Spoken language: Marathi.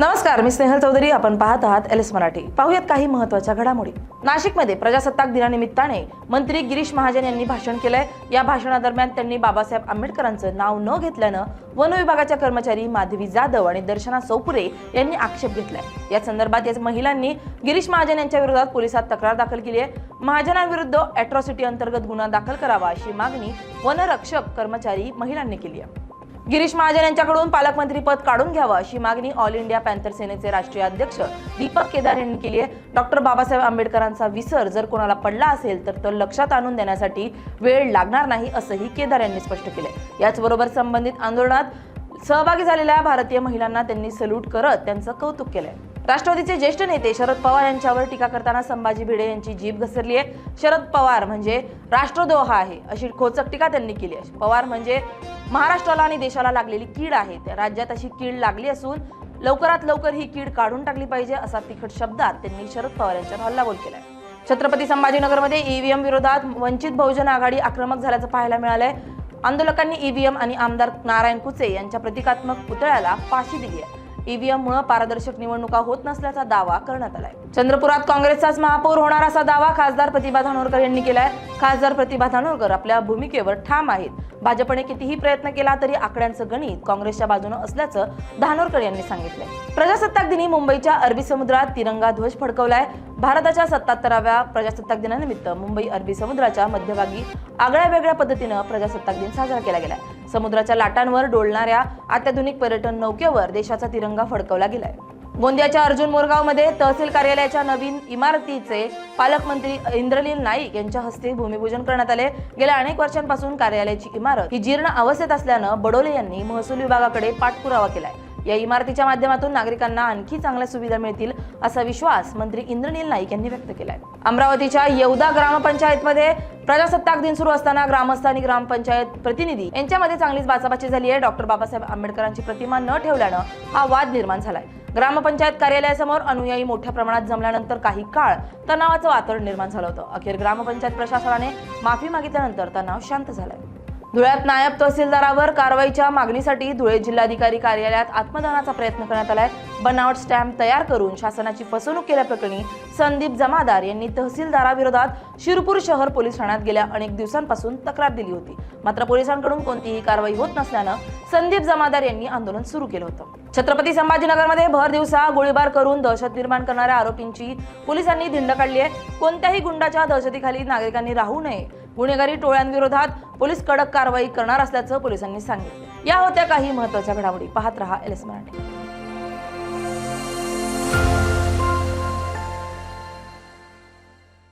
नमस्कार मी स्नेहल चौधरी. आपण पाहत आहात एल एस मराठी. पाहूयात काही महत्त्वाच्या घडामोडी. नाशिकमध्ये प्रजासत्ताक दिनानिमित्ताने मंत्री गिरीश महाजन यांनी भाषण केलंय. या भाषणादरम्यान त्यांनी बाबासाहेब आंबेडकरांचं नाव न घेतल्यानं वन विभागाच्या कर्मचारी माधवी जाधव आणि दर्शना चौपुरे यांनी आक्षेप घेतलाय. या संदर्भात या महिलांनी गिरीश महाजन यांच्या विरोधात पोलिसात तक्रार दाखल केली आहे. महाजनांविरुद्ध अॅट्रॉसिटी अंतर्गत गुन्हा दाखल करावा अशी मागणी वनरक्षक कर्मचारी महिलांनी केली आहे. गिरीश महाजन यांच्याकडून पालकमंत्री पद काढून घ्यावं अशी मागणी ऑल इंडिया पॅन्थर सेनेचे राष्ट्रीय अध्यक्ष दीपक केदार यांनी केली आहे. डॉक्टर बाबासाहेब आंबेडकरांचा विसर जर कोणाला पडला असेल तर तो लक्षात आणून देण्यासाठी वेळ लागणार नाही असंही केदार यांनी स्पष्ट केलंय. याचबरोबर संबंधित आंदोलनात सहभागी झालेल्या भारतीय महिलांना त्यांनी सल्यूट करत त्यांचं कौतुक केलंय. राष्ट्रवादीचे ज्येष्ठ नेते शरद पवार यांच्यावर टीका करताना संभाजी भिडे यांची जीभ घसरली आहे. शरद पवार म्हणजे राष्ट्रद्रोह आहे अशी खोचक टीका त्यांनी केली आहे. पवार म्हणजे महाराष्ट्राला आणि देशाला लागलेली कीड आहे. त्या राज्यात अशी कीड लागली असून लवकरात लवकर ही कीड काढून टाकली पाहिजे असा तिखट शब्दात त्यांनी शरद पवार यांच्यावर हल्लाबोल केलाय. छत्रपती संभाजीनगरमध्ये ईव्हीएम विरोधात वंचित बहुजन आघाडी आक्रमक झाल्याचं पाहायला मिळालंय. आंदोलकांनी ईव्हीएम आणि आमदार नारायण कुचे यांच्या प्रतिकात्मक पुतळ्याला फाशी दिली आहे. ईव्हीएममुळे पारदर्शक निवडणुका होत नसल्याचा दावा करण्यात आलाय. चंद्रपुरात काँग्रेसचाच महापौर होणार असा दावा खासदार प्रतिभा धानोरकर यांनी केलाय. खासदार प्रतिभा धानोरकर आपल्या भूमिकेवर ठाम आहेत. भाजपने कितीही प्रयत्न केला तरी आकड्यांचं गणित काँग्रेसच्या बाजूनं असल्याचं धानोरकर यांनी सांगितलंय. प्रजासत्ताक दिनी मुंबईच्या अरबी समुद्रात तिरंगा ध्वज फडकवलाय. भारताच्या सत्ताहत्तराव्या प्रजासत्ताक दिनानिमित्त मुंबई अरबी समुद्राच्या मध्यभागी आगळ्या वेगळ्या पद्धतीनं प्रजासत्ताक दिन साजरा केला गेलाय. समुद्राच्या लाटांवर डोलणाऱ्या अत्याधुनिक पर्यटन नौकेवर देशाचा तिरंगा फडकवला गेलाय. गोंदियाच्या अर्जुन मोरगावमध्ये तहसील कार्यालयाच्या नवीन इमारतीचे पालकमंत्री इंद्रलील नाईक यांच्या हस्ते भूमिपूजन करण्यात आले. गेल्या अनेक वर्षांपासून कार्यालयाची इमारत ही जीर्ण अवस्थेत असल्यानं बडोले यांनी महसूल विभागाकडे पाठपुरावा केलाय. या इमारतीच्या माध्यमातून नागरिकांना आणखी चांगल्या सुविधा मिळतील असा विश्वास मंत्री इंद्रनील नाईक यांनी व्यक्त केलाय. अमरावतीच्या येवदा ग्रामपंचायतमध्ये प्रजासत्ताक दिन सुरू असताना ग्रामस्थ आणि ग्रामपंचायत प्रतिनिधी यांच्यामध्ये चांगलीच बाचाबाची झाली आहे. डॉक्टर बाबासाहेब आंबेडकरांची प्रतिमा न ठेवल्यानं हा वाद निर्माण झालाय. ग्रामपंचायत कार्यालयासमोर अनुयायी मोठ्या प्रमाणात जमल्यानंतर काही काळ तणावाचं वातावरण निर्माण झालं होतं. अखेर ग्रामपंचायत प्रशासनाने माफी मागितल्यानंतर तणाव शांत झालाय. धुळ्यात नायब तहसीलदारावर कारवाईच्या मागणीसाठी धुळे जिल्हाधिकारी कार्यालयात आत्मदहनाचा प्रयत्न करण्यात आलाय. बनावट स्टॅम्प तयार करून शासनाची फसवणूक केल्याप्रकरणी संदीप जमादार यांनी तहसीलदाराविरोधात शिरपूर शहर पोलीस ठाण्यात गेल्या अनेक दिवसांपासून तक्रार दिली होती. मात्र पोलिसांकडून कोणतीही कारवाई होत नसल्यानं संदीप जमादार यांनी आंदोलन सुरू केलं होतं. छत्रपती संभाजीनगरमध्ये भर दिवसा गोळीबार करून दहशत निर्माण करणाऱ्या आरोपींची पोलिसांनी धिंड काढली आहे. कोणत्याही गुंडाच्या दहशतीखाली नागरिकांनी राहू नये गुन्हेगारी टोळ्यांविरोधात पोलीस कडक कारवाई करणार असल्याचं पोलिसांनी सांगितलं. या होत्या काही महत्त्वाच्या घडामोडी. पाहत रहा एल एस मराठी.